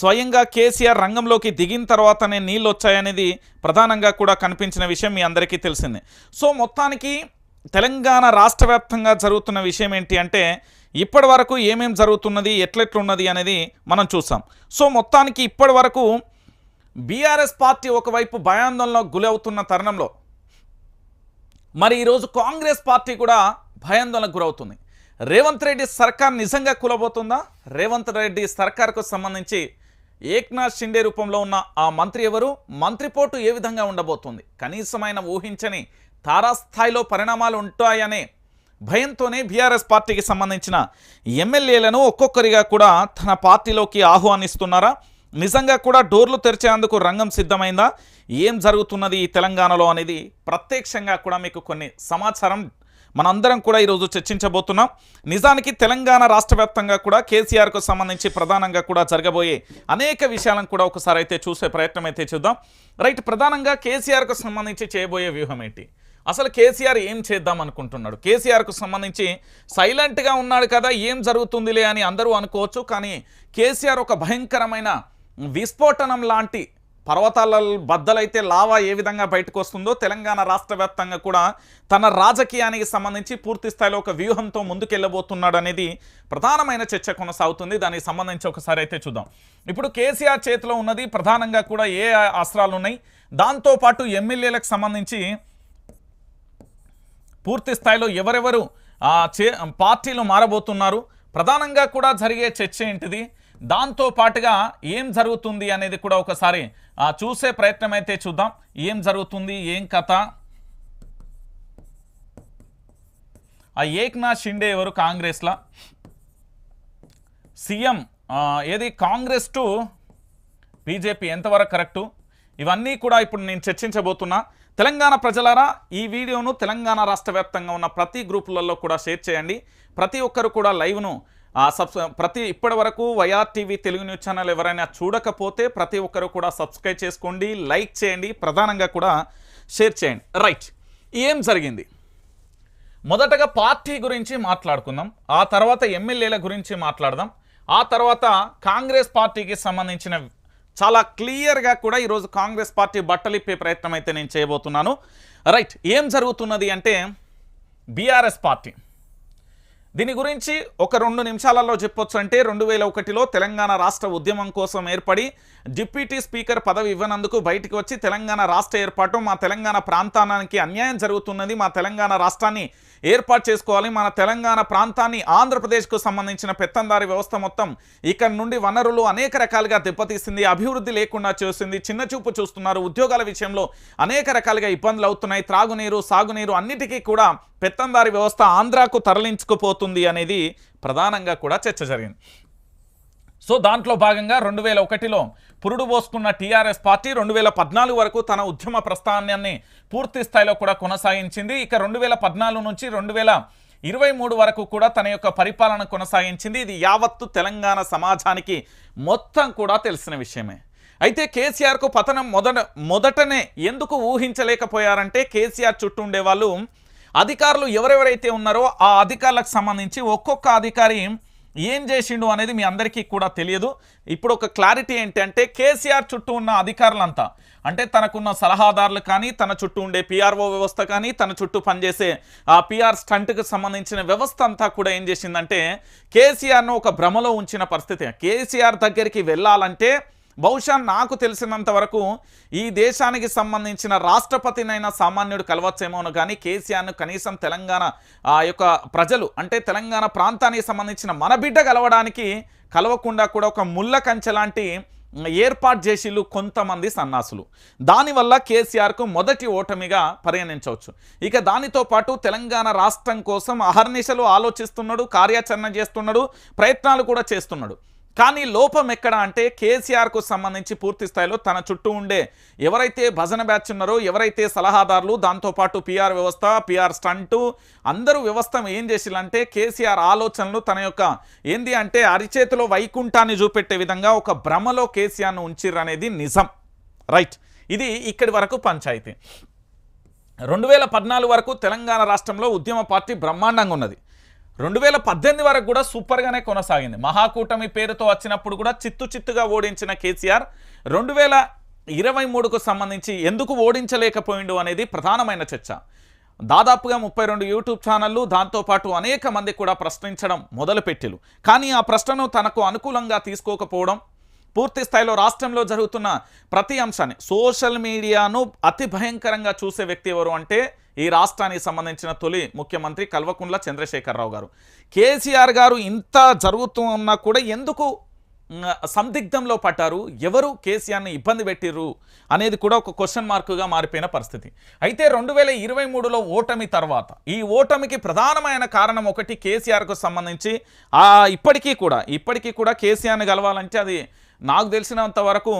స్వయంగా కేసీఆర్ రంగంలోకి దిగిన తర్వాతనే నీళ్ళు వచ్చాయనేది ప్రధానంగా కూడా కనిపించిన విషయం మీ అందరికీ తెలిసిందే. సో మొత్తానికి తెలంగాణ రాష్ట్ర వ్యాప్తంగా జరుగుతున్న విషయం ఏంటి అంటే ఇప్పటి వరకు ఏమేం జరుగుతున్నది ఎట్లెట్లున్నది అనేది మనం చూసాం. సో మొత్తానికి ఇప్పటి వరకు బీఆర్ఎస్ పార్టీ ఒకవైపు భయాందోళనకు గురవుతున్న తరుణంలో మరి ఈరోజు కాంగ్రెస్ పార్టీ కూడా భయాందోళనకు గురవుతుంది. రేవంత్ రెడ్డి సర్కార్ నిజంగా కూలబోతుందా? రేవంత్ రెడ్డి సర్కార్కు సంబంధించి ఏక్నాథ్ షిండే రూపంలో ఉన్న ఆ మంత్రి ఎవరు? మంత్రి పోటు ఏ విధంగా ఉండబోతుంది? కనీసమైన ఊహించని తారాస్థాయిలో పరిణామాలు ఉంటాయనే భయంతోనే బీఆర్ఎస్ పార్టీకి సంబంధించిన ఎమ్మెల్యేలను ఒక్కొక్కరిగా కూడా తన పార్టీలోకి ఆహ్వానిస్తున్నారా? నిజంగా కూడా డోర్లు తెరిచేందుకు రంగం సిద్ధమైందా? ఏం జరుగుతున్నది ఈ తెలంగాణలో అనేది ప్రత్యక్షంగా కూడా మీకు కొన్ని సమాచారం మనందరం కూడా ఈరోజు చర్చించబోతున్నాం. నిజానికి తెలంగాణ రాష్ట్ర వ్యాప్తంగా కూడా కేసీఆర్కు సంబంధించి ప్రధానంగా కూడా జరగబోయే అనేక విషయాలను కూడా ఒకసారి అయితే చూసే ప్రయత్నం అయితే చూద్దాం. రైట్ ప్రధానంగా కేసీఆర్కు సంబంధించి చేయబోయే వ్యూహం ఏంటి? అసలు కేసీఆర్ ఏం చేద్దాం అనుకుంటున్నాడు? కేసీఆర్కు సంబంధించి సైలెంట్గా ఉన్నాడు కదా ఏం జరుగుతుందిలే అని అందరూ అనుకోవచ్చు కానీ కేసీఆర్ ఒక భయంకరమైన విస్ఫోటనం లాంటి పర్వతాల బద్దలైతే లావా ఏ విధంగా బయటకు వస్తుందో తెలంగాణ రాష్ట్ర కూడా తన రాజకీయానికి సంబంధించి పూర్తి స్థాయిలో ఒక వ్యూహంతో ముందుకెళ్ళబోతున్నాడు అనేది ప్రధానమైన చర్చ కొనసాగుతుంది. దానికి సంబంధించి ఒకసారి అయితే చూద్దాం. ఇప్పుడు కేసీఆర్ చేతిలో ఉన్నది ప్రధానంగా కూడా ఏ అస్త్రాలు ఉన్నాయి దాంతోపాటు ఎమ్మెల్యేలకు సంబంధించి పూర్తి స్థాయిలో ఎవరెవరు చే పార్టీలు మారబోతున్నారు? ప్రధానంగా కూడా జరిగే చర్చ ఏంటిది? దాంతో పాటుగా ఏం జరుగుతుంది అనేది కూడా ఒకసారి చూసే ప్రయత్నం అయితే చూద్దాం. ఏం జరుగుతుంది? ఏం కథ? ఆ ఏక్నాథ్ షిండే ఎవరు? కాంగ్రెస్లా. సీఎం ఏది? కాంగ్రెస్ టు బీజేపీ ఎంతవరకు కరెక్టు? ఇవన్నీ కూడా ఇప్పుడు నేను చర్చించబోతున్నా. తెలంగాణ ప్రజలారా ఈ వీడియోను తెలంగాణ రాష్ట్ర వ్యాప్తంగా ఉన్న ప్రతి గ్రూపులలో కూడా షేర్ చేయండి. ప్రతి ఒక్కరు కూడా లైవ్ను ఆ, సబ్స్ ప్రతి ఇప్పటి వరకు YR TV Telugu news channel ఎవరైనా చూడకపోతే ప్రతి ఒక్కరు కూడా సబ్స్క్రైబ్ చేసుకోండి లైక్ చేయండి ప్రధానంగా కూడా షేర్ చేయండి. రైట్. ఏం జరిగింది? మొదటగా పార్టీ గురించి మాట్లాడుకుందాం ఆ తర్వాత ఎమ్మెల్యేల గురించి మాట్లాడదాం ఆ తర్వాత కాంగ్రెస్ పార్టీకి సంబంధించిన చాలా క్లియర్గా కూడా ఈరోజు కాంగ్రెస్ పార్టీ బట్టలిప్పే ప్రయత్నం అయితే నేను చేయబోతున్నాను. రైట్. ఏం జరుగుతున్నది అంటే బీఆర్ఎస్ పార్టీ. దీని గురించి ఒక రెండు నిమిషాలలో చెప్పొచ్చు అంటే రెండు వేల ఒకటిలో తెలంగాణ రాష్ట్ర ఉద్యమం కోసం ఏర్పడి డిప్యూటీ స్పీకర్ పదవి ఇవ్వనందుకు బయటికి వచ్చి తెలంగాణ రాష్ట్ర ఏర్పాటు మా తెలంగాణ ప్రాంతానికి అన్యాయం జరుగుతున్నది మా తెలంగాణ రాష్ట్రాన్ని ఏర్పాటు చేసుకోవాలి మన తెలంగాణ ప్రాంతాన్ని ఆంధ్రప్రదేశ్కు సంబంధించిన పెత్తందారి వ్యవస్థ మొత్తం ఇక్కడ నుండి వనరులు అనేక రకాలుగా దెబ్బతీసింది అభివృద్ధి లేకుండా చేసింది చిన్న చూపు చూస్తున్నారు ఉద్యోగాల విషయంలో అనేక రకాలుగా ఇబ్బందులు అవుతున్నాయి త్రాగునీరు సాగునీరు అన్నిటికీ కూడా పెత్తందారి వ్యవస్థ ఆంధ్రాకు తరలించుకుపోతుంది అనేది ప్రధానంగా కూడా చర్చ జరిగింది. సో దాంట్లో భాగంగా రెండు వేల ఒకటిలో పురుడు పోసుకున్న టీఆర్ఎస్ పార్టీ రెండు వేల పద్నాలుగు వరకు తన ఉద్యమ ప్రస్థానాన్ని పూర్తి స్థాయిలో కూడా కొనసాగించింది. ఇక రెండు వేల పద్నాలుగు నుంచి రెండు వేల ఇరవై మూడు వరకు కూడా తన యొక్క పరిపాలన కొనసాగించింది. ఇది యావత్తు తెలంగాణ సమాజానికి మొత్తం కూడా తెలిసిన విషయమే. అయితే కేసీఆర్కు పతనం మొదట మొదటనే ఎందుకు ఊహించలేకపోయారంటే కేసీఆర్ చుట్టూ ఉండేవాళ్ళు అధికారులు ఎవరెవరైతే ఉన్నారో ఆ అధికారులకు సంబంధించి ఒక్కొక్క అధికారి ఏం చేసిండు అనేది మీ అందరికీ కూడా తెలియదు. ఇప్పుడు ఒక క్లారిటీ ఏంటంటే కేసీఆర్ చుట్టూ ఉన్న అధికారులంతా అంటే తనకున్న సలహాదారులు కానీ తన చుట్టూ ఉండే పిఆర్ఓ వ్యవస్థ కానీ తన చుట్టూ పనిచేసే ఆ పిఆర్ స్టంట్కి సంబంధించిన వ్యవస్థ అంతా కూడా ఏం చేసిందంటే కేసీఆర్ను ఒక భ్రమలో ఉంచిన పరిస్థితి. కేసీఆర్ దగ్గరికి వెళ్ళాలంటే బహుశా నాకు తెలిసినంత వరకు ఈ దేశానికి సంబంధించిన రాష్ట్రపతినైనా సామాన్యుడు కలవచ్చేమోను కానీ కేసీఆర్ను కనీసం తెలంగాణ ఆ యొక్క ప్రజలు అంటే తెలంగాణ ప్రాంతానికి సంబంధించిన మన బిడ్డ కలవడానికి కలవకుండా కూడా ఒక ముళ్ళ కంచె లాంటి ఏర్పాటు చేసిళ్ళు కొంతమంది సన్నాసులు. దానివల్ల కేసీఆర్కు మొదటి ఓటమిగా పరిగణించవచ్చు. ఇక దానితో పాటు తెలంగాణ రాష్ట్రం కోసం అహర్నిశలు ఆలోచిస్తున్నాడు కార్యాచరణ చేస్తున్నాడు ప్రయత్నాలు కూడా చేస్తున్నాడు. కానీ లోపం ఎక్కడ అంటే కేసీఆర్కు సంబంధించి పూర్తి స్థాయిలో తన చుట్టూ ఉండే ఎవరైతే భజన బ్యాచ్ ఉన్నారో ఎవరైతే సలహాదారులు దాంతోపాటు పిఆర్ వ్యవస్థ పిఆర్ స్టంటు అందరూ వ్యవస్థ ఏం చేసిలంటే కేసీఆర్ ఆలోచనలు తన యొక్క ఏంది అంటే అరిచేతిలో వైకుంఠాన్ని చూపెట్టే విధంగా ఒక భ్రమలో కేసీఆర్ను ఉంచిర్రు అనేది నిజం. రైట్. ఇది ఇక్కడి వరకు పంచాయతీ. రెండు వేల పద్నాలుగు వరకు తెలంగాణ రాష్ట్రంలో ఉద్యమ పార్టీ బ్రహ్మాండంగా ఉన్నది. రెండు వేల పద్దెనిమిది వరకు కూడా సూపర్గానే కొనసాగింది. మహాకూటమి పేరుతో వచ్చినప్పుడు కూడా చిత్తు చిత్తుగా ఓడించిన కేసీఆర్ రెండు వేల ఇరవై మూడుకు సంబంధించి ఎందుకు ఓడించలేకపోయిండు అనేది ప్రధానమైన చర్చ. దాదాపుగా ముప్పై రెండు యూట్యూబ్ ఛానళ్ళు దాంతోపాటు అనేక మంది కూడా ప్రశ్నించడం మొదలుపెట్టిలు కానీ ఆ ప్రశ్నను తనకు అనుకూలంగా తీసుకోకపోవడం పూర్తి స్థాయిలో రాష్ట్రంలో జరుగుతున్న ప్రతి అంశాన్ని సోషల్ మీడియాను అతి భయంకరంగా చూసే వ్యక్తి ఎవరు అంటే ఈ రాష్ట్రానికి సంబంధించిన తొలి ముఖ్యమంత్రి కల్వకుంట్ల చంద్రశేఖరరావు గారు. కేసీఆర్ గారు ఇంత జరుగుతున్నా కూడా ఎందుకు సందిగ్ధంలో పడ్డారు? ఎవరు కేసీఆర్ని ఇబ్బంది పెట్టిర్రు? అనేది కూడా ఒక క్వశ్చన్ మార్కుగా మారిపోయిన పరిస్థితి. అయితే రెండు వేల ఇరవై మూడులో ఓటమి తర్వాత ఈ ఓటమికి ప్రధానమైన కారణం ఒకటి కేసీఆర్కు సంబంధించి ఇప్పటికీ కూడా ఇప్పటికీ కూడా కేసీఆర్ని కలవాలంటే అది నాకు తెలిసినంత వరకు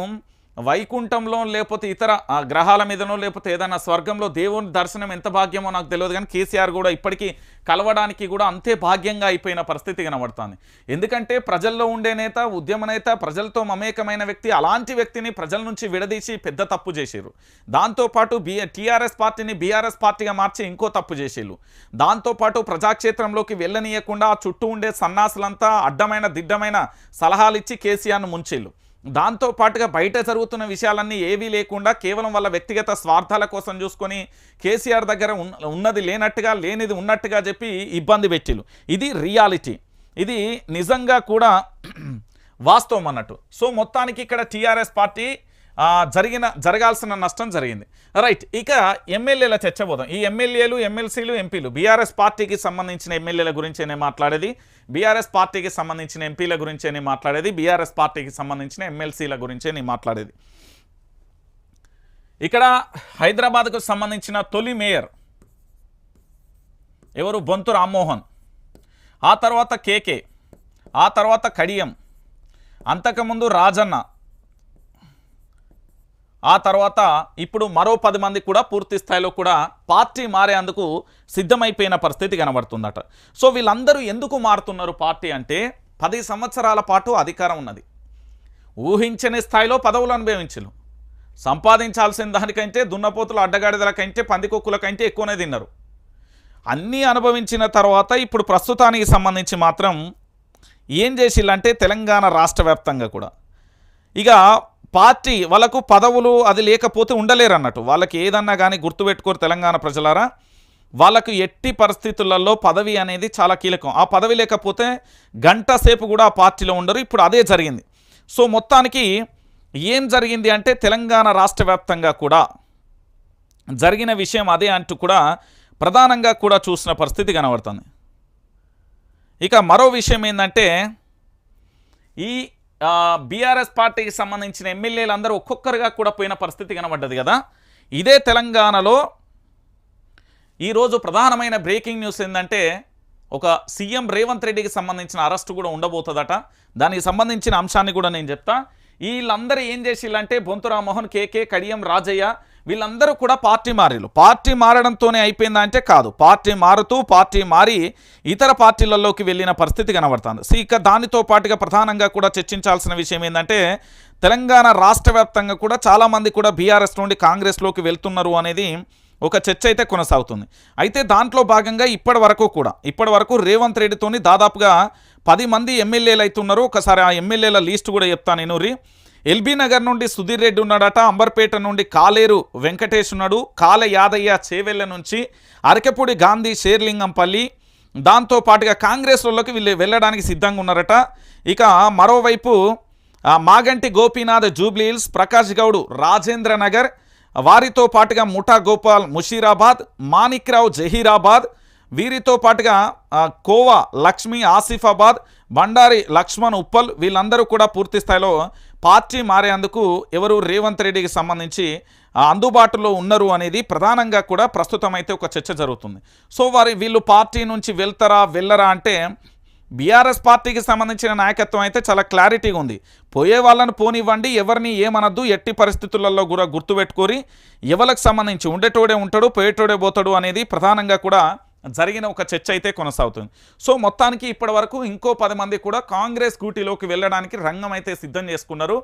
వైకుంఠంలో లేకపోతే ఇతర ఆ, గ్రహాల మీదనో లేకపోతే ఏదైనా స్వర్గంలో దేవుని దర్శనం ఎంత భాగ్యమో నాకు తెలియదు కానీ కేసీఆర్ కూడా ఇప్పటికీ కలవడానికి కూడా అంతే భాగ్యంగా అయిపోయిన పరిస్థితి కనబడుతుంది. ఎందుకంటే ప్రజల్లో ఉండే నేత ఉద్యమ నేత ప్రజలతో మమేకమైన వ్యక్తి అలాంటి వ్యక్తిని ప్రజల నుంచి విడదీసి పెద్ద తప్పు చేసిర్రు. దాంతోపాటు బి టీఆర్ఎస్ పార్టీని బీఆర్ఎస్ పార్టీగా మార్చి ఇంకో తప్పు చేసిర్రు. దాంతోపాటు ప్రజాక్షేత్రంలోకి వెళ్ళనీయకుండా ఆ చుట్టూ ఉండే సన్నాసులంతా అడ్డమైన దిడ్డమైన సలహాలు ఇచ్చి కేసీఆర్ను ముంచేళ్ళు దాంతో పాటుగా బయట జరుగుతున్న విషయాలన్నీ ఏవీ లేకుండా కేవలం వాళ్ళ వ్యక్తిగత స్వార్థాల కోసం చూసుకొని కేసీఆర్ దగ్గర ఉన్న- ఉన్నది లేనట్టుగా లేనిది ఉన్నట్టుగా చెప్పి ఇబ్బంది పెట్టిలు ఇది రియాలిటీ. ఇది నిజంగా కూడా వాస్తవం అన్నట్టు. సో మొత్తానికి ఇక్కడ టీఆర్ఎస్ పార్టీ జరిగిన జరగాల్సిన నష్టం జరిగింది. రైట్ ఇక ఎమ్మెల్యేల చర్చ పోదాం ఈ ఎమ్మెల్యేలు ఎమ్మెల్సీలు ఎంపీలు బీఆర్ఎస్ పార్టీకి సంబంధించిన ఎమ్మెల్యేల గురించేనే మాట్లాడేది? బీఆర్ఎస్ పార్టీకి సంబంధించిన ఎంపీల గురించేనే మాట్లాడేది? బీఆర్ఎస్ పార్టీకి సంబంధించిన ఎమ్మెల్సీల గురించే నేను మాట్లాడేది? ఇక్కడ హైదరాబాద్కు సంబంధించిన తొలి మేయర్ ఎవరు? బొంతు రామ్మోహన్. ఆ తర్వాత కేకే ఆ తర్వాత కడియం. అంతకుముందు రాజన్న. ఆ తర్వాత ఇప్పుడు మరో పది మంది కూడా పూర్తి స్థాయిలో కూడా పార్టీ మారేందుకు సిద్ధమైపోయిన పరిస్థితి కనబడుతుందట. సో వీళ్ళందరూ ఎందుకు మారుతున్నారు పార్టీ అంటే పది సంవత్సరాల పాటు అధికారం ఉన్నది. ఊహించని స్థాయిలో పదవులు అనుభవించరు సంపాదించాల్సిన దానికంటే దున్నపోతులు అడ్డగాడిదలకంటే పందికొక్కులకంటే ఎక్కువనే తిన్నారు. అన్నీ అనుభవించిన తర్వాత ఇప్పుడు ప్రస్తుతానికి సంబంధించి మాత్రం ఏం చేసిల్లంటే తెలంగాణ రాష్ట్ర వ్యాప్తంగా కూడా. ఇక పార్టీ వాళ్ళకు పదవులు అది లేకపోతే ఉండలేరు అన్నట్టు వాళ్ళకి ఏదన్నా కానీ గుర్తుపెట్టుకోరు తెలంగాణ ప్రజలారా. వాళ్ళకు ఎట్టి పరిస్థితులలో పదవి అనేది చాలా కీలకం. ఆ పదవి లేకపోతే గంట సేపు కూడా ఆ పార్టీలో ఉండరు. ఇప్పుడు అదే జరిగింది. సో మొత్తానికి ఏం జరిగింది అంటే తెలంగాణ రాష్ట్ర వ్యాప్తంగా కూడా జరిగిన విషయం అదే అంటూ కూడా ప్రధానంగా కూడా చూసిన పరిస్థితి కనబడుతుంది. ఇక మరో విషయం ఏంటంటే ఈ బీఆర్ఎస్ పార్టీకి సంబంధించిన ఎమ్మెల్యేలు అందరూ ఒక్కొక్కరుగా కూడా పోయిన పరిస్థితి కనబడ్డది కదా. ఇదే తెలంగాణలో ఈరోజు ప్రధానమైన బ్రేకింగ్ న్యూస్ ఏంటంటే ఒక సీఎం రేవంత్ రెడ్డికి సంబంధించిన అరెస్టు కూడా ఉండబోతుందట. దానికి సంబంధించిన అంశాన్ని కూడా నేను చెప్తా. వీళ్ళందరూ ఏం చేసిల్లంటే బొంతు రామ్మోహన్ కేకే కడియం రాజయ్య వీళ్ళందరూ కూడా పార్టీ మారిలు. పార్టీ మారడంతోనే అయిపోయిందా అంటే కాదు. పార్టీ మారుతూ పార్టీ మారి ఇతర పార్టీలలోకి వెళ్ళిన పరిస్థితి కనబడుతుంది. సో ఇక దానితో పాటుగా ప్రధానంగా కూడా చర్చించాల్సిన విషయం ఏంటంటే తెలంగాణ రాష్ట్ర వ్యాప్తంగా కూడా చాలామంది కూడా బీఆర్ఎస్ నుండి కాంగ్రెస్లోకి వెళ్తున్నారు అనేది ఒక చర్చ అయితే కొనసాగుతుంది. అయితే దాంట్లో భాగంగా ఇప్పటి వరకు కూడా ఇప్పటి వరకు రేవంత్ రెడ్డితోని దాదాపుగా పది మంది ఎమ్మెల్యేలు అవుతున్నారు ఒకసారి ఆ ఎమ్మెల్యేల లిస్ట్ కూడా చెప్తాను నేను ఎల్బీ నగర్ నుండి సుధీర్ రెడ్డి ఉన్నాడట అంబర్పేట నుండి కాలేరు వెంకటేష్ ఉన్నాడు. కాల యాదయ్య చేవెళ్ళ నుంచి అరకెపూడి గాంధీ షేర్లింగంపల్లి. దాంతో పాటుగా కాంగ్రెస్లోకి వీళ్ళు వెళ్ళడానికి సిద్ధంగా ఉన్నారట. ఇక మరోవైపు మాగంటి గోపీనాథ్ జూబ్లీహిల్స్ ప్రకాష్ గౌడ్ రాజేంద్ర నగర్ వారితో పాటుగా ముఠా గోపాల్ ముషీరాబాద్ మాణిక్రావు జహీరాబాద్ వీరితో పాటుగా కోవా లక్ష్మి ఆసిఫాబాద్ బండారి లక్ష్మణ్ ఉప్పల్ వీళ్ళందరూ కూడా పూర్తి స్థాయిలో పార్టీ మారేందుకు ఎవరు రేవంత్ రెడ్డికి సంబంధించి ఆ, అందుబాటులో ఉన్నారు అనేది ప్రధానంగా కూడా ప్రస్తుతం అయితే ఒక చర్చ జరుగుతుంది. సో వారి వీళ్ళు పార్టీ నుంచి వెళ్తారా వెళ్ళరా అంటే బీఆర్ఎస్ పార్టీకి సంబంధించిన నాయకత్వం అయితే చాలా క్లారిటీగా ఉంది. పోయే వాళ్ళని పోనివ్వండి ఎవరిని ఏమనద్దు ఎట్టి పరిస్థితులలో కూడా గుర్తుపెట్టుకొని ఎవరికి సంబంధించి ఉండేటోడే ఉంటాడు పోయేటోడే పోతాడు అనేది ప్రధానంగా కూడా జరిగిన ఒక చర్చ అయితే కొనసాగుతుంది. సో మొత్తానికి ఇప్పటి వరకు ఇంకో పది మంది కూడా కాంగ్రెస్ కూటీలోకి వెళ్ళడానికి రంగం అయితే సిద్ధం చేసుకున్నారు.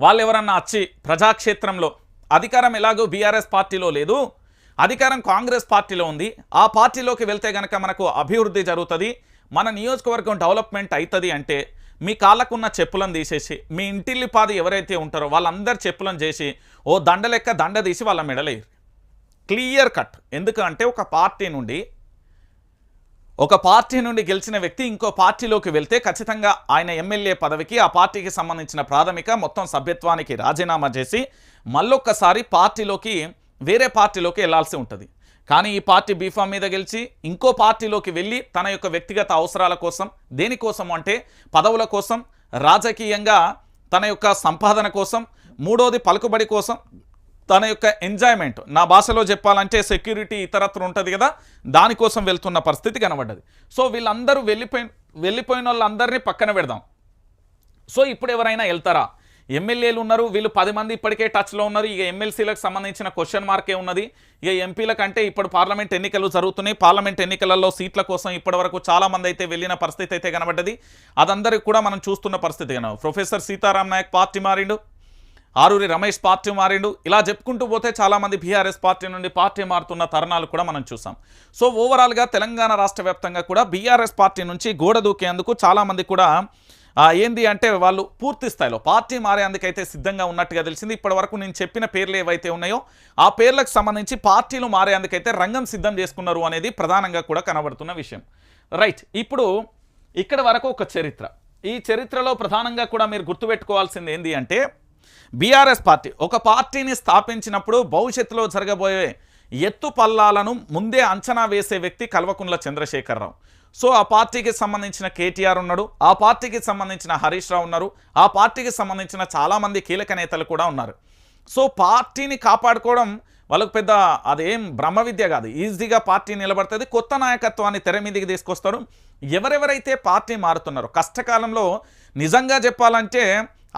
వాళ్ళు ఎవరన్నా వచ్చి ప్రజాక్షేత్రంలో అధికారం ఎలాగో బీఆర్ఎస్ పార్టీలో లేదు అధికారం కాంగ్రెస్ పార్టీలో ఉంది. ఆ పార్టీలోకి వెళ్తే గనక మనకు అభివృద్ధి జరుగుతుంది మన నియోజకవర్గం డెవలప్మెంట్ అవుతుంది అంటే మీ కాళ్ళకున్న చెప్పులను తీసేసి మీ ఇంటిల్లిపాది ఎవరైతే ఉంటారో వాళ్ళందరి చెప్పులను చేసి ఓ దండ లెక్క దండ తీసి వాళ్ళ మెడలేరు క్లియర్ కట్. ఎందుకంటే ఒక పార్టీ నుండి ఒక పార్టీ నుండి గెలిచిన వ్యక్తి ఇంకో పార్టీలోకి వెళ్తే ఖచ్చితంగా ఆయన ఎమ్మెల్యే పదవికి ఆ పార్టీకి సంబంధించిన ప్రాథమిక మొత్తం సభ్యత్వానికి రాజీనామా చేసి మళ్ళొక్కసారి పార్టీలోకి వేరే పార్టీలోకి వెళ్ళాల్సి ఉంటుంది. కానీ ఈ పార్టీ బీఫామ్ మీద గెలిచి ఇంకో పార్టీలోకి వెళ్ళి తన యొక్క వ్యక్తిగత అవసరాల కోసం దేనికోసం అంటే పదవుల కోసం రాజకీయంగా తన యొక్క సంపాదన కోసం మూడోది పలుకుబడి కోసం తన యొక్క ఎంజాయ్మెంట్. నా భాషలో చెప్పాలంటే సెక్యూరిటీ ఇతరత్ర ఉంటుంది కదా దానికోసం వెళ్తున్న పరిస్థితి కనబడ్డది. సో వీళ్ళందరూ వెళ్ళిపోయి వెళ్ళిపోయిన వాళ్ళందరినీ పక్కన పెడదాం. సో ఇప్పుడు ఎవరైనా వెళ్తారా? ఎమ్మెల్యేలు ఉన్నారు వీళ్ళు పది మంది ఇప్పటికే టచ్లో ఉన్నారు ఇక ఎమ్మెల్సీలకు సంబంధించిన క్వశ్చన్ మార్కే ఉన్నది. ఇక ఎంపీల కంటే ఇప్పుడు పార్లమెంట్ ఎన్నికలు జరుగుతున్నాయి. పార్లమెంట్ ఎన్నికలలో సీట్ల కోసం ఇప్పటివరకు చాలామంది అయితే వెళ్ళిన పరిస్థితి అయితే కనబడ్డది. అదందరికీ కూడా మనం చూస్తున్న పరిస్థితి కనబడు ప్రొఫెసర్ సీతారాం నాయక్ పార్టీ మారిండు. ఆరూరి రమేష్ పార్టీ మారిండు. ఇలా చెప్పుకుంటూ పోతే చాలామంది బీఆర్ఎస్ పార్టీ నుండి పార్టీ మారుతున్న తరుణాలు కూడా మనం చూసాం. సో ఓవరాల్గా తెలంగాణ రాష్ట్ర వ్యాప్తంగా కూడా బీఆర్ఎస్ పార్టీ నుంచి గోడ దూకేందుకు చాలామంది కూడా ఏంది అంటే వాళ్ళు పూర్తి స్థాయిలో పార్టీ మారేందుకైతే సిద్ధంగా ఉన్నట్టుగా తెలిసింది. ఇప్పటి వరకు నేను చెప్పిన పేర్లు ఏవైతే ఉన్నాయో ఆ పేర్లకు సంబంధించి పార్టీలు మారేందుకైతే రంగం సిద్ధం చేసుకున్నారు అనేది ప్రధానంగా కూడా కనబడుతున్న విషయం. రైట్ ఇప్పుడు ఇక్కడ వరకు ఒక చరిత్ర. ఈ చరిత్రలో ప్రధానంగా కూడా మీరు గుర్తుపెట్టుకోవాల్సింది ఏంటి అంటే బీఆర్ఎస్ పార్టీ ఒక పార్టీని స్థాపించినప్పుడు భవిష్యత్తులో జరగబోయే ఎత్తు పల్లాలను ముందే అంచనా వేసే వ్యక్తి కల్వకుంట్ల చంద్రశేఖరరావు. సో ఆ పార్టీకి సంబంధించిన కేటీఆర్ ఉన్నాడు ఆ పార్టీకి సంబంధించిన హరీష్ రావు ఉన్నారు ఆ పార్టీకి సంబంధించిన చాలామంది కీలక నేతలు కూడా ఉన్నారు. సో పార్టీని కాపాడుకోవడం వాళ్ళకు పెద్ద అదేం బ్రహ్మ విద్య కాదు. ఈజీగా పార్టీ నిలబడుతుంది కొత్త నాయకత్వాన్ని తెర మీదకి తీసుకొస్తారు. ఎవరెవరైతే పార్టీ మారుతున్నారో కష్టకాలంలో నిజంగా చెప్పాలంటే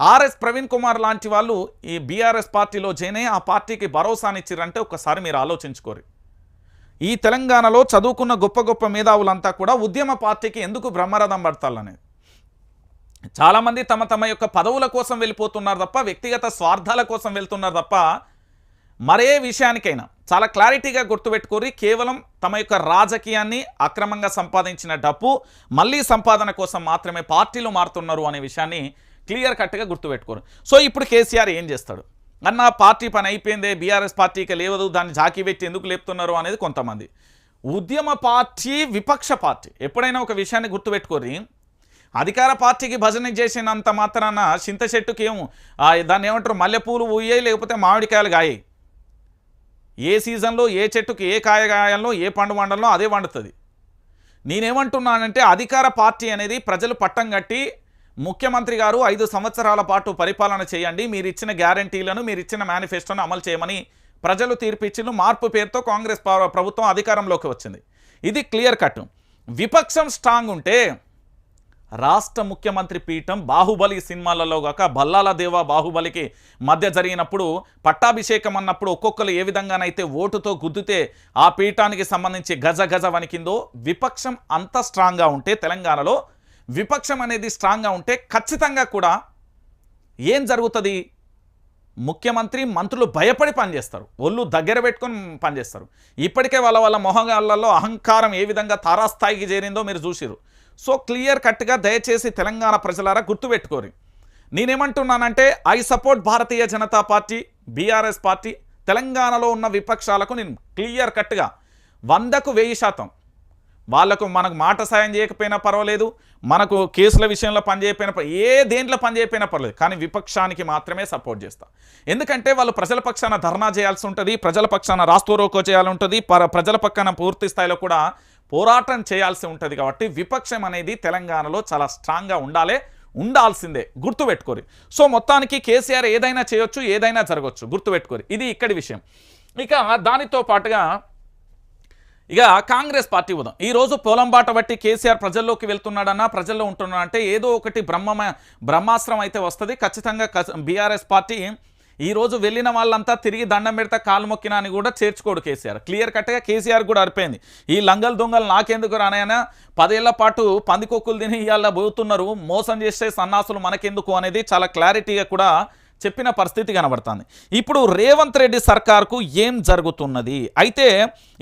ఆర్ఎస్ ప్రవీణ్ కుమార్ లాంటి వాళ్ళు ఈ బీఆర్ఎస్ పార్టీలో చేనే ఆ పార్టీకి భరోసానిచ్చిరంటే ఒకసారి మీరు ఆలోచించుకోరు. ఈ తెలంగాణలో చదువుకున్న గొప్ప గొప్ప మేధావులంతా కూడా ఉద్యమ పార్టీకి ఎందుకు బ్రహ్మరథం పడతాలనేది. చాలామంది తమ తమ యొక్క పదవుల కోసం వెళ్ళిపోతున్నారు తప్ప వ్యక్తిగత స్వార్థాల కోసం వెళ్తున్నారు తప్ప మరే విషయానికైనా చాలా క్లారిటీగా గుర్తుపెట్టుకోరి కేవలం తమ యొక్క రాజకీయాన్ని అక్రమంగా సంపాదించిన డబ్బు మళ్ళీ సంపాదన కోసం మాత్రమే పార్టీలు మారుతున్నారు అనే విషయాన్ని క్లియర్ కట్గా గుర్తుపెట్టుకోరు. సో ఇప్పుడు కేసీఆర్ ఏం చేస్తాడు? అన్న పార్టీ పని అయిపోయిందే బీఆర్ఎస్ పార్టీకి లేవదు దాన్ని జాకీ పెట్టి ఎందుకు లేపుతున్నారు అనేది కొంతమంది. ఉద్యమ పార్టీ విపక్ష పార్టీ. ఎప్పుడైనా ఒక విషయాన్ని గుర్తుపెట్టుకోరి అధికార పార్టీకి భజన చేసినంత మాత్రాన చింత చెట్టుకి ఏం దాన్ని ఏమంటారు? మల్లెపూలు ఊయాయి లేకపోతే మామిడికాయలు గాయి. ఏ సీజన్లో ఏ చెట్టుకి ఏ కాయ కాయాలో ఏ పండు వండల్లో అదే వండుతుంది. నేనేమంటున్నానంటే అధికార పార్టీ అనేది ప్రజలు పట్టం కట్టి ముఖ్యమంత్రి గారు ఐదు సంవత్సరాల పాటు పరిపాలన చేయండి. మీరు ఇచ్చిన గ్యారంటీలను మీరు ఇచ్చిన మేనిఫెస్టోను అమలు చేయమని ప్రజలు తీర్పిచ్చిన మార్పు పేరుతో కాంగ్రెస్ ప్రభుత్వం అధికారంలోకి వచ్చింది. ఇది క్లియర్ కట్. విపక్షం స్ట్రాంగ్ ఉంటే రాష్ట్ర ముఖ్యమంత్రి పీఠం బాహుబలి సినిమాలలో గాక బల్లాల దేవ బాహుబలికి మధ్య జరిగినప్పుడు పట్టాభిషేకం అన్నప్పుడు ఒక్కొక్కరు ఏ విధంగానైతే ఓటుతో గుద్దితే ఆ పీఠానికి సంబంధించి గజ గజ వణికిందో విపక్షం అంత స్ట్రాంగ్గా ఉంటే తెలంగాణలో విపక్షం అనేది స్ట్రాంగ్గా ఉంటే ఖచ్చితంగా కూడా ఏం జరుగుతుంది? ముఖ్యమంత్రి మంత్రులు భయపడి పనిచేస్తారు. ఒళ్ళు దగ్గర పెట్టుకొని పనిచేస్తారు. ఇప్పటికే వాళ్ళ వాళ్ళ మొహగాళ్ళలో అహంకారం ఏ విధంగా తారాస్థాయికి చేరిందో మీరు చూసిరు సో క్లియర్ కట్గా దయచేసి తెలంగాణ ప్రజలారా గుర్తుపెట్టుకోరు. నేనేమంటున్నానంటే I support Bharatiya Janata party BRS party తెలంగాణలో ఉన్న విపక్షాలకు నేను క్లియర్ కట్గా వందకు వెయ్యి శాతం వాళ్ళకు మనకు మాట సాయం చేయకపోయినా పర్వాలేదు మనకు కేసుల విషయంలో పనిచేయకపోయినా ఏ దేంట్లో పనిచేయకపోయినా పర్వాలేదు కానీ విపక్షానికి మాత్రమే సపోర్ట్ చేస్తా. ఎందుకంటే వాళ్ళు ప్రజల పక్షాన ధర్నా చేయాల్సి ఉంటుంది ప్రజల పక్షాన రాస్తోరోకో చేయాలి ఉంటుంది ప్రజల పక్కన పూర్తి స్థాయిలో కూడా పోరాటం చేయాల్సి ఉంటుంది కాబట్టి విపక్షం అనేది తెలంగాణలో చాలా స్ట్రాంగ్గా ఉండాలి ఉండాల్సిందే గుర్తుపెట్టుకోరు. సో మొత్తానికి కేసీఆర్ ఏదైనా చేయొచ్చు ఏదైనా జరగవచ్చు గుర్తుపెట్టుకోరు. ఇది ఇక్కడి విషయం. ఇక దానితో పాటుగా ఇక కాంగ్రెస్ పార్టీ ఉదాం. ఈరోజు రోజు పొలం బాట బట్టి కేసీఆర్ ప్రజల్లోకి వెళ్తున్నాడన్నా ప్రజల్లో ఉంటున్నా అంటే ఏదో ఒకటి బ్రహ్మ బ్రహ్మాస్త్రం అయితే వస్తుంది. ఖచ్చితంగా బీఆర్ఎస్ పార్టీ ఈరోజు వెళ్ళిన వాళ్ళంతా తిరిగి దండం పెడతా కాలు మొక్కినా అని కూడా చేర్చుకోడు కేసీఆర్. క్లియర్ కట్గా కేసీఆర్ కూడా అరిపోయింది. ఈ లంగల్ దొంగలు నాకెందుకు రానాయనా? పదేళ్ళ పాటు పందికొక్కులు తిని ఇవాళ పోతున్నారు. మోసం చేస్తే సన్నాసులు మనకెందుకు అనేది చాలా క్లారిటీగా కూడా చెప్పిన పరిస్థితి కనబడుతుంది. ఇప్పుడు రేవంత్ రెడ్డి సర్కార్కు ఏం జరుగుతున్నది? అయితే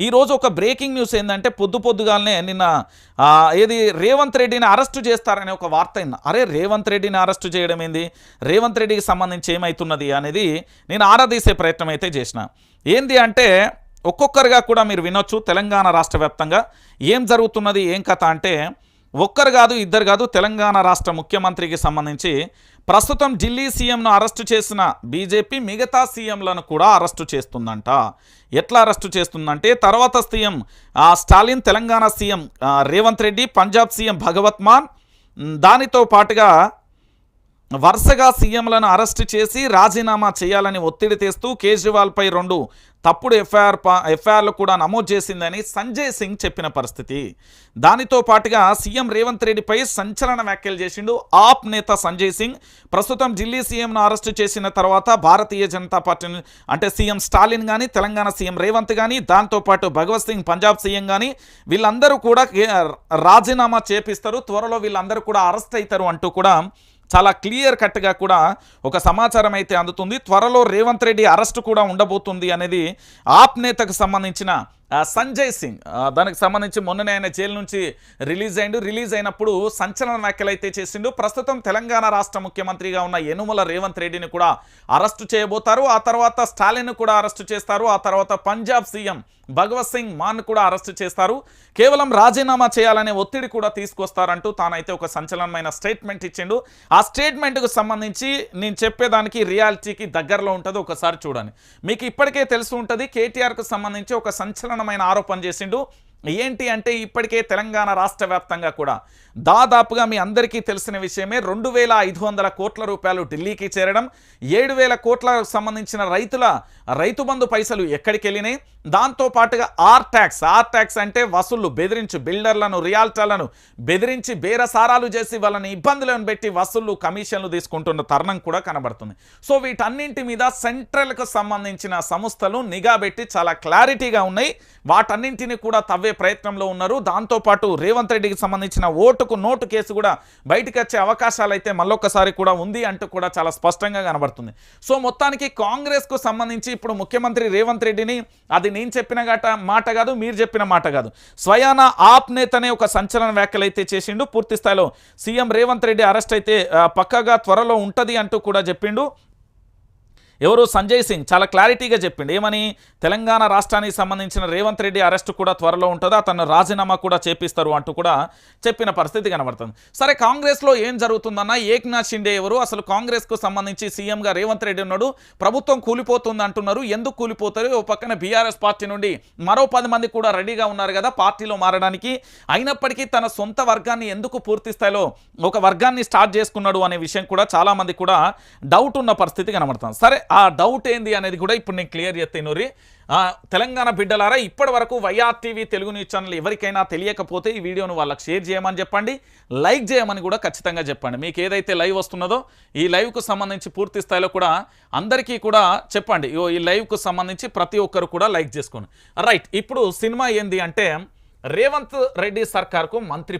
ఈరోజు ఒక బ్రేకింగ్ న్యూస్ ఏంటంటే పొద్దు పొద్దుగానే నిన్న ఏది రేవంత్ రెడ్డిని అరెస్టు చేస్తారనే ఒక వార్త విన్నా అరే రేవంత్ రెడ్డిని అరెస్టు చేయడం ఏంది? రేవంత్ రెడ్డికి సంబంధించి ఏమవుతున్నది అనేది నేను ఆరాధీసే ప్రయత్నం అయితే చేసిన. ఏంది అంటే ఒక్కొక్కరుగా కూడా మీరు వినొచ్చు తెలంగాణ రాష్ట్ర వ్యాప్తంగా ఏం జరుగుతున్నది ఏం కథ అంటే ఒక్కరు కాదు ఇద్దరు కాదు తెలంగాణ రాష్ట్ర ముఖ్యమంత్రికి సంబంధించి ప్రస్తుతం ఢిల్లీ సీఎంను అరెస్టు చేసిన బీజేపీ మిగతా సీఎంలను కూడా అరెస్టు చేస్తుందంట. ఎట్లా అరెస్టు చేస్తుందంటే తర్వాత CM Stalin Telangana CM Revanth Reddy Punjab CM Bhagwant Mann దానితో పాటుగా వరుసగా సీఎంలను అరెస్ట్ చేసి రాజీనామా చేయాలని ఒత్తిడి తెస్తూ కేజ్రీవాల్పై రెండు తప్పుడు ఎఫ్ఐఆర్ ఎఫ్ఐఆర్లు కూడా నమోదు చేసిందని సంజయ్ సింగ్ చెప్పిన పరిస్థితి. దానితో పాటుగా సీఎం రేవంత్ రెడ్డిపై సంచలన వ్యాఖ్యలు చేసిండు ఆప్ నేత సంజయ్ సింగ్. ప్రస్తుతం ఢిల్లీ సీఎంను అరెస్టు చేసిన తర్వాత భారతీయ జనతా పార్టీని అంటే సీఎం స్టాలిన్ కానీ తెలంగాణ సీఎం రేవంత్ కానీ దాంతోపాటు భగవత్ సింగ్ పంజాబ్ సీఎం కానీ వీళ్ళందరూ కూడా రాజీనామా చేపిస్తారు. త్వరలో వీళ్ళందరూ కూడా అరెస్ట్ అవుతారు అంటూ కూడా చాలా క్లియర్ కట్గా కూడా ఒక సమాచారం అయితే అందుతుంది. త్వరలో రేవంత్ రెడ్డి అరెస్ట్ కూడా ఉండబోతుంది అనేది ఆప్ నేతకు సంబంధించిన సంజయ్ సింగ్. దానికి సంబంధించి మొన్ననే ఆయన జైలు నుంచి రిలీజ్ అయిండు. రిలీజ్ అయినప్పుడు సంచలన వ్యాఖ్యలు అయితే చేసిండు. ప్రస్తుతం తెలంగాణ రాష్ట్ర ముఖ్యమంత్రిగా ఉన్న యనుమల రేవంత్ రెడ్డిని కూడా అరెస్టు చేయబోతారు. ఆ తర్వాత స్టాలిన్ కూడా అరెస్టు చేస్తారు. ఆ తర్వాత పంజాబ్ సీఎం భగవత్ సింగ్ మాన్ కూడా అరెస్టు చేస్తారు. కేవలం రాజీనామా చేయాలనే ఒత్తిడి కూడా తీసుకొస్తారంటూ తానైతే ఒక సంచలనమైన స్టేట్మెంట్ ఇచ్చిండు. ఆ స్టేట్మెంట్కు సంబంధించి నేను చెప్పేదానికి రియాలిటీకి దగ్గరలో ఉంటుంది. ఒకసారి చూడండి. మీకు ఇప్పటికే తెలిసి ఉంటుంది కేటీఆర్కు సంబంధించి ఒక సంచలనమైన ఆరోపణ చేసిండు. ఏంటి అంటే ఇప్పటికే తెలంగాణ రాష్ట్ర వ్యాప్తంగా కూడా దాదాపుగా మీ అందరికీ తెలిసిన విషయమే రెండు వేల ఐదు వందల కోట్ల రూపాయలు ఢిల్లీకి చేరడం ఏడు వేల కోట్లకు సంబంధించిన రైతుల రైతు బంధు పైసలు ఎక్కడికి వెళ్ళినాయి దాంతో పాటుగా ఆర్ ట్యాక్స్ ఆర్ ట్యాక్స్ అంటే వసూళ్ళు బెదిరించి బిల్డర్లను రియాల్టర్లను బెదిరించి బేరసారాలు చేసి వాళ్ళని ఇబ్బందులను పెట్టి వసూళ్ళు కమిషన్లు తీసుకుంటున్న తరుణం కూడా కనబడుతుంది. సో వీటన్నింటి మీద సెంట్రల్కు సంబంధించిన సంస్థలు నిఘా పెట్టి చాలా క్లారిటీగా ఉన్నాయి. వాటన్నింటినీ కూడా తవ్వే ప్రయత్నంలో ఉన్నారు. దాంతోపాటు రేవంత్ రెడ్డికి సంబంధించిన ఓటు ఓటుకు నోటు కేసు కూడా బయటకు వచ్చే అవకాశాలు అయితే మళ్ళొక్కసారి కూడా ఉంది అంటూ కూడా చాలా స్పష్టంగా కనబడుతుంది. సో మొత్తానికి కాంగ్రెస్కు సంబంధించి ఇప్పుడు ముఖ్యమంత్రి రేవంత్ రెడ్డిని అది నేను చెప్పిన గట మాట కాదు మీరు చెప్పిన మాట కాదు. స్వయాన ఆప్ నేతనే ఒక సంచలన వ్యాఖ్యలు అయితే చేసిండు. పూర్తి స్థాయిలో సీఎం రేవంత్ రెడ్డి అరెస్ట్ అయితే పక్కగా త్వరలో ఉంటుంది అంటూ కూడా చెప్పిండు. ఎవరు సంజయ్ సింగ్? చాలా క్లారిటీగా చెప్పిండు. ఏమని? తెలంగాణ రాష్ట్రానికి సంబంధించిన రేవంత్ రెడ్డి అరెస్ట్ కూడా త్వరలో ఉంటుందా? తను రాజీనామా కూడా చేపిస్తారు అంటూ కూడా చెప్పిన పరిస్థితి కనబడుతుంది. సరే కాంగ్రెస్లో ఏం జరుగుతుందన్న? ఏక్నాథ్ షిండే ఎవరు? అసలు కాంగ్రెస్కు సంబంధించి సీఎంగా రేవంత్ రెడ్డి ఉన్నాడు. ప్రభుత్వం కూలిపోతుంది అంటున్నారు. ఎందుకు కూలిపోతారు? ఓ పక్కన బీఆర్ఎస్ పార్టీ నుండి మరో పది మంది కూడా రెడీగా ఉన్నారు కదా పార్టీలో మారడానికి. అయినప్పటికీ తన సొంత వర్గాన్ని ఎందుకు పూర్తి స్థాయిలో ఒక వర్గాన్ని స్టార్ట్ చేసుకున్నాడు అనే విషయం కూడా చాలామంది కూడా డౌట్ ఉన్న పరిస్థితి కనబడుతుంది. సరే ఆ డౌట్ ఏంది అనేది కూడా ఇప్పుడు నేను క్లియర్ చేస్తాను రీ ఆ, తెలంగాణ బిడ్డలారా ఇప్పటి వరకు YR TV Telugu news channel ఎవరికైనా తెలియకపోతే ఈ వీడియోను వాళ్ళకి షేర్ చేయమని చెప్పండి లైక్ చేయమని కూడా ఖచ్చితంగా చెప్పండి. మీకు ఏదైతే లైవ్ వస్తున్నదో ఈ లైవ్కు సంబంధించి పూర్తి స్థాయిలో కూడా అందరికీ కూడా చెప్పండి. ఈ లైవ్కు సంబంధించి ప్రతి ఒక్కరు కూడా లైక్ చేసుకోండి. రైట్ ఇప్పుడు సినిమా ఏంది అంటే రేవంత్ రెడ్డి సర్కార్కు మంత్రి